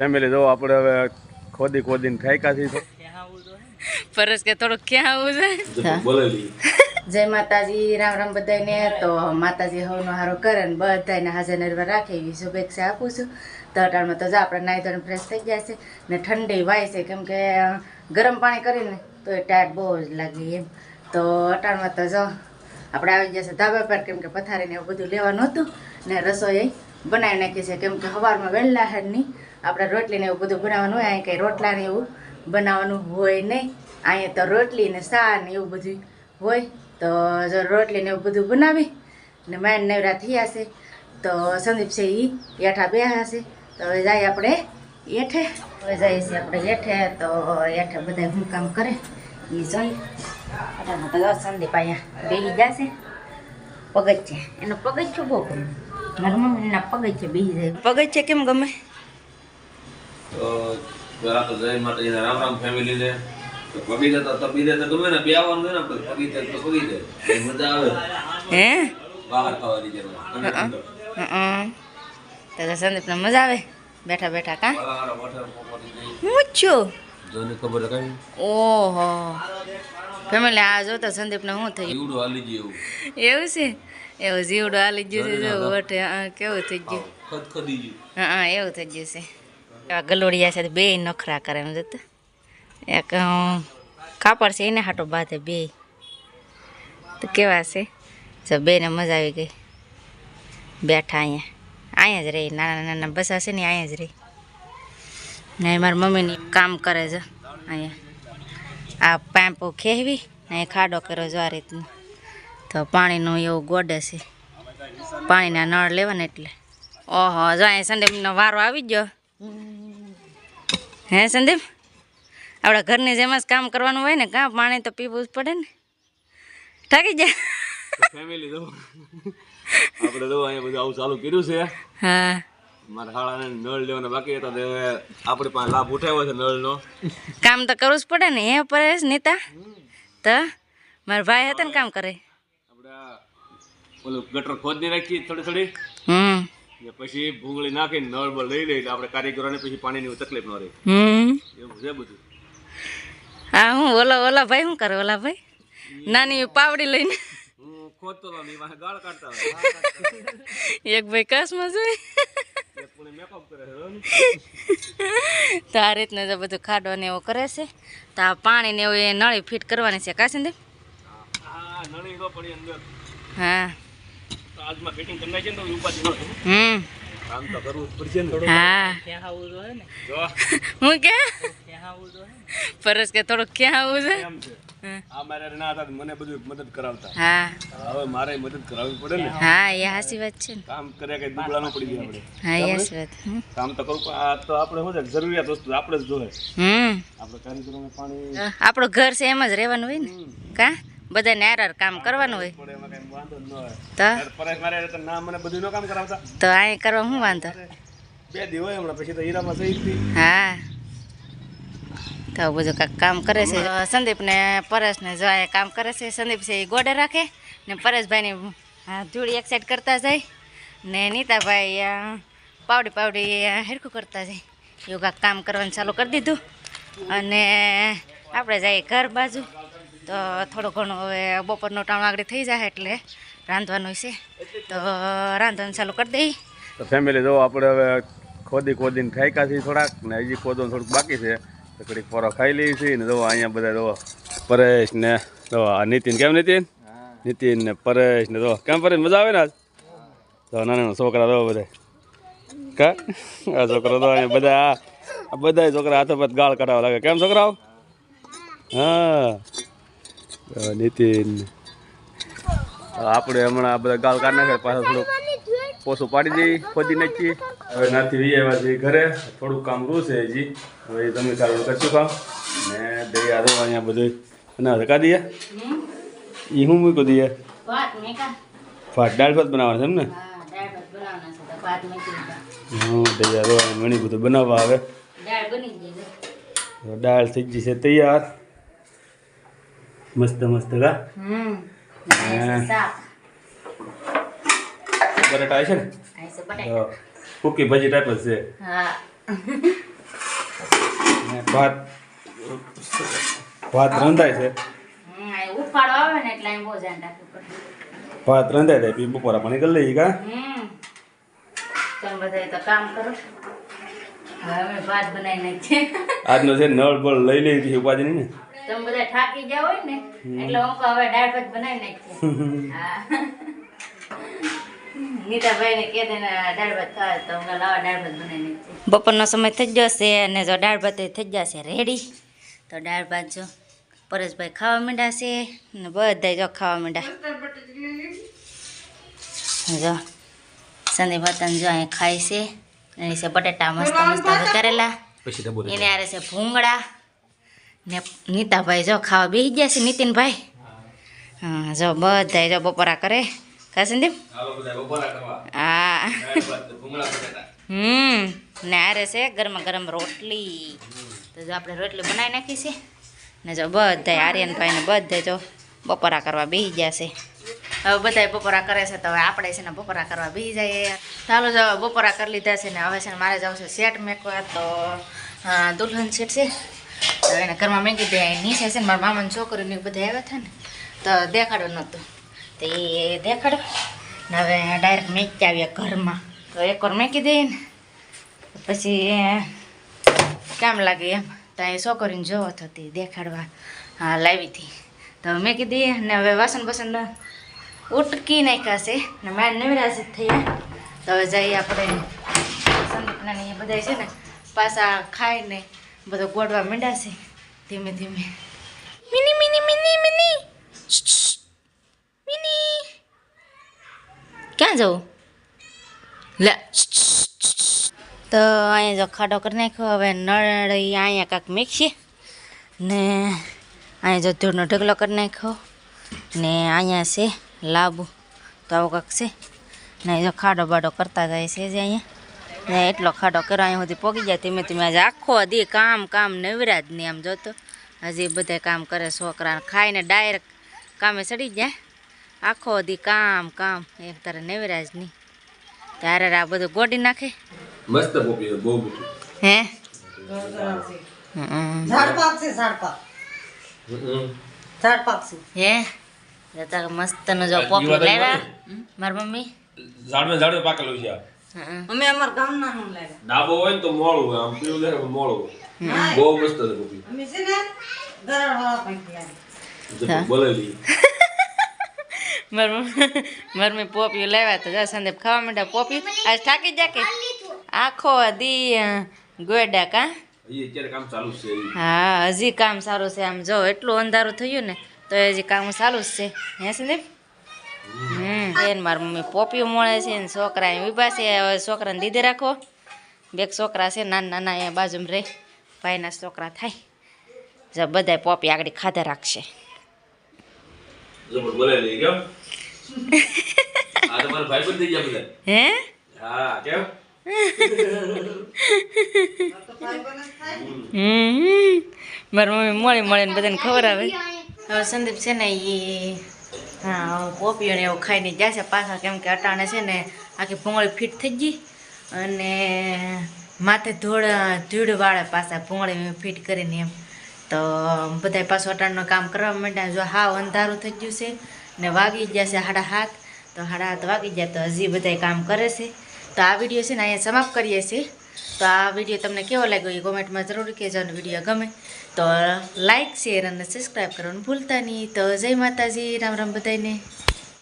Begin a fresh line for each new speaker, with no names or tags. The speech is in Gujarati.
ફેમિલી જો આપણે હવે ખોદી ખોદીને ઠાયકા થી
ફરજ કે થોડો ક્યાં આવું છે? જય માતાજી રામ રામ બધાને તો માતાજી હવનો હારો કરે ને બધાને હાજર નરવા રાખે એવી શુભેચ્છા આપું છું. તો અટાણમાં તો જો આપણે નાહી ધોરણ ફ્રેશ થઈ ગયા છે ને ઠંડી વાય છે કેમ કે ગરમ પાણી કરીને તો એ ટાઈટ બહુ જ લાગે એમ. તો અટાણમાં તો જો આપણે આવી ગયા છે ધાબા પર કેમ કે પથારીને એવું બધું લેવાનું હતું ને રસોઈ બનાવી નાખી છે કેમ કે સવારમાં વહેલા હેડ નહીં આપણે રોટલીને એવું બધું બનાવવાનું હોય અહીં કંઈ રોટલા ને એવું બનાવવાનું હોય નહીં અહીંયા તો રોટલી ને સા ને એવું બધું હોય, તો જો રોટલી ને એવું બધું બનાવી ને માંડ નવરા થયા છે તો સંદીપ છે એ હેઠા બે હશે. તો હવે જાય આપણે હેઠે. હવે જઈએ છીએ આપણે હેઠે, તો હેઠે બધા હું કામ કરે. એ જોઈ તો સંદીપ અહીંયા બેસી જશે. પગથિયે. એનો પગથિયું બહુ ગમે. મારા મમ્મીના પગથિયે બેસી જાય. પગથિયે કેમ ગમે?
તો પેલા તો જય માતાજીના રામ રામ ફેમિલી પગી તો પગી તો ગમે ને બેવાનું હોય ને આપણે પગી જાય તો પગી જાય. મજા આવે.
હે?
બહાર ખાવાની
તો સંદીપને મજા આવે? બેઠા બેઠા કા?
વાળા વાળા પોપડી જાય.
હું છું.
જોને ખબર કઈ?
ઓહો. ફેમિલી આ જો તો સંદીપને શું થઈ
જીવડું હાલી ગયું
એવું. છે? એવું જીવડો હાલી ગયું છે જો વટે કેવું થઈ ગયું?
ખદખદી ગયું.
હા હા એવું થઈ ગયું છે. એવા ગલોડિયા સાથે બે નખરા કરે એમ જતા. એક કાપડ છે એને હાટો બાંધે બે. તો કેવા છે? જો બેને મજા આવી ગઈ. બેઠા અહીંયા. અહીંયા જ રહી. નાના નાના બસા છે ને અહીંયા જ રહી. ને મારી મમ્મીની કામ કરે છે અહીંયા. આ પેમ્પો ખેવી અહીંયા ખાડો કર્યો જો આ રીતનું. તો પાણીનું એવું ગોડે છે. પાણીના નળ લેવાને એટલે. ઓહો, જો અહીંયા સંદીપનો વારો આવી ગયો. હે સંદીપ? આપણા ઘરની જેમ જ કામ કરવાનું હોય ને કાં પાણી તો પીવું જ પડે ને? થાકી જાય
ફેમિલી તો. આપણે તો અહીંયા બધું આવું ચાલુ કર્યું છે.
હા.
મારા શાળાને નળ લેવાના બાકી હતા તે આપણે પાસે લાભ ઉઠાવ્યો છે નળનો.
કામ તો કરવું જ પડે ને એ પરેશ નીતા? તો મારા ભાઈ હતા ને કામ કરે?
આપણે ઓલું ગટર ખોદની રાખી થોડી થોડી.
હમ.
ને પછી ભૂંગળી નાખીને નળ લઈ લઈ એટલે આપણે કારીગરોને પછી પાણીની તકલીફ ન રહે.
હમ.
એવું છે બધું?
હા હું ઓલા ઓલા ભાઈ શું કરે ઓલા ભાઈ? નાની પાવડી લઈને. એક ભાઈ કાશમાં જોઈ તો આ રીતનું જો બધું ખાડો ને એવું કરે છે. તો આ પાણી ને એવું એ નળી ફિટ કરવાની છે કાશે ને
આ નળી તો પડી અંદર
હા.
તો આજમાં ફિટિંગ કરી નાખીએ ને તો ઉપાધિ ન
હમ.
કામ તો કરવું પડશે ને
હા.
જો.
હું કે? પરસ કે થોડુંક ક્યાં આવું છે.
એમ છે. આ મારે ના હતા મને બધું મદદ કરાવતા.
હા.
હવે મારે મદદ કરાવવી પડે ને.
હા એ હાસી વાત છે ને.
કામ કર્યા કઈ દુબળા ન પડી ગયા આપણે.
હા એ હાસી વાત.
કામ તો કરવું પણ આ તો આપણે શું છે જરૂરિયાત વસ્તુ આપણે જ જોઈએ
હમ.
આપણે કારીગરોને પાણી
આપણું ઘર છે એમ જ રહેવાનું હોય ને. કા? બધાને હાર કામ કરવાનું હોય.
ન
તો?
પરેશ ના ન
અહીં કરવા શું વાંધો?
બે દી હમણાં પછી તો હીરામાં સહી
હા. તો બધું કાંક કામ કરે છે. જો સંદીપને પરેશને જો આ કામ કરે છે. સંદીપ છે એ ગોડે રાખે ને પરેશભાઈની હા, ધૂળી એક સાઈડ કરતા જાય ને નીતાભાઈ પાવડી પાવડી હેરખું કરતા જાય. એવું કાંઈક કામ કરવાનું ચાલુ કરી દીધું. અને આપણે જઈએ ઘર બાજુ. તો થોડો ઘણો હવે બપોરનો ટાણો આગળ થઈ જાય એટલે રાંધવાનું છે. તો રાંધવાનું ચાલુ કરી દઈ.
તો ફેમિલી જો આપણે હવે ખોદી ખોદીને ખાઈકા છીએ થોડાક ને હજી ખોદવાનું થોડુંક બાકી છે. તો ઘડીક પોરો ખાઈ લઈએ છીએ ને જો અહીંયા બધા જો પરેશ ને જો આ નીતિન કેમ નીતિન? નીતિન ને પરેશ ને જો કેમ પરેશ મજા આવે ને આજ? તો નાના નાના છોકરા રહો બધા. કા? આ છોકરા તો અહીંયા બધા બધા છોકરા હાથો પર ગાળ કઢાવવા લાગે. કેમ છોકરાઓ? હા. નીતિન. આપણે હમણાં આ બધા ગાલ કાઢ નાખે પાછા થોડુંક પોસું પાડી દઈ ખોદી નાખી હવે નાથી વી આવ્યા છે ઘરે થોડુંક કામ રૂ છે હજી. હવે તમે સારું કરશું કામ. ને દઈ આ અહીંયા બધું. અને રકા દઈએ? એ હું મૂકી દઈએ? ફાટ દાળ ભાત બનાવવાના છે એમ ને
હા
હું દઈ આ રોવા ઘણી બધું બનાવવા આવે.
દાળ
થઈ ગઈ છે તૈયાર. મસ્ત મસ્ત કા
હમ
હા.
શાક
બટાટા છે ને
આઈ છે બટાકા
તો કુકી ભાજી ટાઈપ જ છે
હા
ભાત ભાત રંધાય છે
હમ, આ ઉફાળો આવે ને એટલે અહીં બહુ ધ્યાન રાખવું પડે
ભાત રંધાય જાય પછી બપોરા પાણી કરી લઈએ કા
હમ તમે બધા તો કામ કરો હવે અમે ભાત બનાવી નાખીએ
આજનો છે નળ બળ લઈ લઈ પછી ઉપાધિ નહીં ને
તમે બધા થાકી ગયા હોય ને એટલે હું હવે દાળ ભાત બનાવી નાખીએ. હા. બપોરનો સમય થઈ જશે અને જો દાળ ભાત થઈ જશે રેડી તો દાળ ભાત જો પરેશભાઈ ખાવા માંડ્યા છે ને બધા જો ખાવા માંડ્યા. જો સંદીપ વતન જો અહીં ખાય છે. એની છે બટેટા મસ્ત મસ્ત કરેલા
પછી
એને આરે છે ભૂંગળા. ને નીતાભાઈ જો ખાવા બેસી ગયા છે નીતિનભાઈ હા જો બધા જો બપોરા કરે કા સંદીપ
હાલો બધા બપોરા કરવા
હા હમ ને આરે છે ગરમ ગરમ રોટલી તો જો આપણે રોટલી બનાવી નાખી છે ને જો બધા આર્યનભાઈ ને બધા જો બપોરા કરવા બેસી ગયા છે હવે બધા બપોરા કરે છે તો હવે આપણે છે ને બપોરા કરવા બેસી જઈએ ચાલો જો બપોરા કરી લીધા છે ને હવે છે ને મારે જવું છે સેટ મેકવા તો દુલ્હન સેટ છે તો એને ઘરમાં મેં કીધું નીચે છે ને મારા મામાની છોકરીને બધા આવ્યા હતા ને, તો દેખાડો નહોતું. તો એ દેખાડો ને હવે ડાયરેક્ટ મેકી આવ્યા ઘરમાં. તો એક વાર મેંકી દઈએ ને પછી કેમ લાગે એમ? તો એ છોકરીને જોવો થતી દેખાડવા, હા, લાવી હતી. તો મેં કીધી ને હવે વાસણ બસણ ઉટકી નાખ્યા છે. ને મારે નવરાશ જ થયા તો હવે જઈએ આપણે એ બધા છે ને પાછા ખાઈને બધો ગોડવા મંડાશે ધીમે ધીમે. Mini mini mini mini. Mini. ક્યાં જવું? લે. તો અહીંયા જો ખાડો કરી નાખ્યો. હવે નળ અહીંયા કાંક મેકશે. ને અહીંયા જો ધૂળનો ઢગલો કરી નાખ્યો. ને અહીંયા છે લાબુ. તો આવું કાંક છે. ને જો ખાડો બાડો કરતા જાય છે જે અહીંયા. ને એટલો ખાડો કરો અહીંયા સુધી પોગી જાય ધીમે ધીમે. આજે આખો દી કામ કામ નવરા જ નહીં આમ જોતો હજી બધા કામ કરે છોકરા ખાઈને ડાયરેક્ટ કામે ચડી જાય આખો દી કામ કામ એક તારે નવરા જ નહીં ત્યારે આ બધું ગોડી નાખે?
મસ્ત બહુ
હે હમ.
ઝાડ પાક છે ઝાડ પાક ઝાડ પાક છે
હે? જતા મસ્તનો જો પોપી લેવા મારી મમ્મી?
ઝાડમાં ઝાડમાં પાકેલું છે.
અમે અમારા ગામના નું લાવ્યા
ડાબો હોય ને તો મોળું હોય. આમ પીળું પણ મોળું હોય. બહુ મસ્ત છે કોફી
અમે છે ને ગરાડવાળા પૈકી લાવ્યા
હા.
બોલાવી
મારી મારી લાવ્યા તો જા સંદીપ ખાવા માંડ્યા. પોપી આજ થાકી જા કે? આખો દી ગોડા કા. હા? હજી કામ સારું છે. આમ જો એટલું અંધારું થયું ને તો હજી કામ સારું જ છે. હે સંદીપ? એને મારી મમ્મી પોપીઓ મળે છે ને છોકરા એ ઊભા છે. હવે છોકરાને દીધે રાખો. બે છોકરા છે નાના નાના અહીંયા બાજુમાં રહે. ભાઈના છોકરા થાય. જો બધા પોપી આગળ ખાધા રાખશે. હે?
હા કેમ?
હમ મારી મમ્મી મળી ને બધાને ખબર આવે. હવે સંદીપ છે ને એ હા પોપીઓ ને એવું ખાઈને જશે પાછા, કેમ કે અટાણે છે ને, આખી ભૂંગળી ફિટ થઈ ગઈ. અને માથે ધોળ, ધૂળ વાળે પાછા ભૂંગળી ફિટ કરીને એમ. તો બધા પાછું અટાણનું કામ કરવા માંડ્યા. જો હાવ અંધારું થઈ ગયું છે ને વાગી ગયા છે સાડા હાથ. તો સાડા હાથ વાગી ગયા તો હજી બધા કામ કરે છે. તો આ વીડિયો છે ને અહીંયા સમાપ્ત કરીએ છીએ. તો આ વીડિયો તમને કેવો લાગ્યો એ કોમેન્ટમાં જરૂર કહેજો અને વીડિયો ગમે તો લાઈક શેર અને સબસ્ક્રાઈબ કરવાનું ભૂલતા નહીં. તો જય માતાજી, રામ રામ બધાને